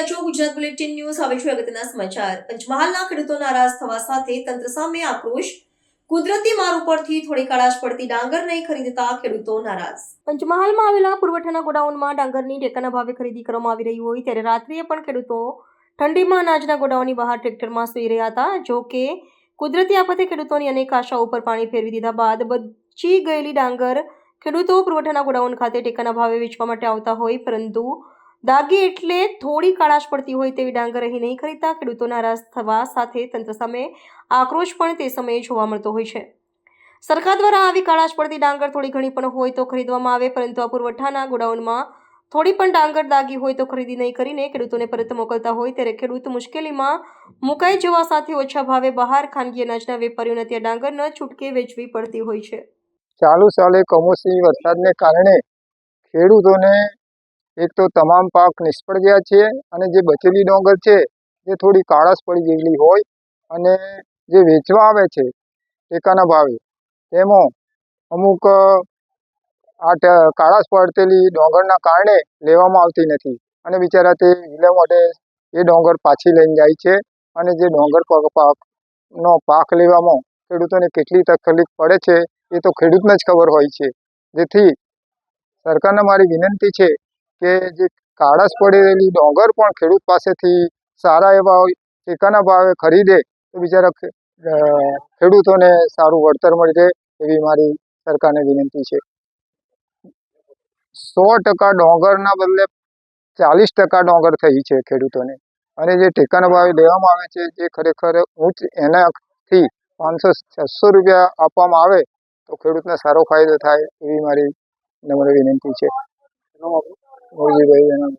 રહ્યા Gujarat bulletin news, હવે છે અગત્યના સમાચાર. પંચમહાલના ખેડૂતો નારાજ થવા સાથે તંત્ર સામે આક્રોશ. કુદરતી માર ઉપરથી થોડી કાળાશ પડતી ડાંગર નહીં ખરીદતા ખેડૂતો નારાજ. પંચમહાલમાં આવેલા પુરવઠાના ગોડાઉનમાં ડાંગરની ટેકાના ભાવે ખરીદી કરવામાં આવી રહી હોય ત્યારે રાત્રિએ પણ ખેડૂતો ઠંડીમાં અનાજના ગોડાઉનની બહાર ટ્રેક્ટરમાં સૂઈ રહ્યા હતા. જો કે, કુદરતી આફતે ખેડૂતોની અનેક આશાઓ ઉપર પાણી ફેરવી દીધા બાદ બચી ગયેલી ડાંગર ખેડૂતો પુરવઠાના ગોડાઉન ખાતે ટેકાના ભાવે વેચવા માટે આવતા હોય, પરંતુ દાગી એટલે થોડી કાળાશ પડતી હોય તેવી ડાંગર અહીં નહીં ખરીદતા. ખેડૂતો નારાજ થવા સાથે તંત્ર સામે આક્રોશ પણ તે સમયે જોવા મળતો હોય છે. સરકાર દ્વારા આવી કાળાશ પડતી ડાંગર થોડી ઘણી પણ હોય તો ખરીદવામાં આવે, પરંતુ આ પુરવઠાના ગોડાઉનમાં થોડી પણ ડાંગર દાગી હોય તો ખરીદી નહીં કરીને ખેડૂતોને પરત મોકલતા હોય ત્યારે ખેડૂત મુશ્કેલીમાં મુકાઈ જવા સાથે ઓછા ભાવે બહાર ખાનગી અનાજના વેપારીઓને ત્યાં ડાંગર ન છૂટકે વેચવી પડતી હોય છે. ચાલુ સાલે કમોસમી વરસાદને કારણે ખેડૂતોને એક તો તમામ પાક નિષ્ફળ ગયા છે અને જે બચેલી ડોંગર છે, એ થોડી કાળસ પડી ગયેલી હોય અને જે વેચવા આવે છે, ટેકાના ભાવે, તેમાં અમુક આ ટ- પડતેલી ડોંગરના કારણે લેવામાં આવતી નથી અને બિચારા તે વિલમ માટે એ ડોંગર પાછી લઈને જાય છે અને જે ડોંગર પાક પાકનો પાક લેવામાં ખેડૂતોને કેટલી તકલીફ પડે છે, એ તો ખેડૂતને જ ખબર હોય છે. જેથી સરકારને મારી વિનંતી છે કે જે કાળાશ પડેલી ડોંગર પણ ખેડૂત પાસેથી સારા એવા ટેકાના ભાવે ખરીદે, તો બિચારા ખેડૂતોને સારું વળતર મળી રહે એવી મારી સરકારને વિનંતી છે. સો ટકા ડોંગરના બદલે ચાલીસ ટકા ડોંગર થઈ છે ખેડૂતોને. અને જે ટેકાના ભાવે લેવામાં આવે છે, જે ખરેખર ઉચ્ચ એનાથી પાંચસો છસો રૂપિયા આપવામાં આવે, તો ખેડૂતને સારો ફાયદો થાય એવી મારી નમ્ર વિનંતી છે. મોરજીભાઈ એના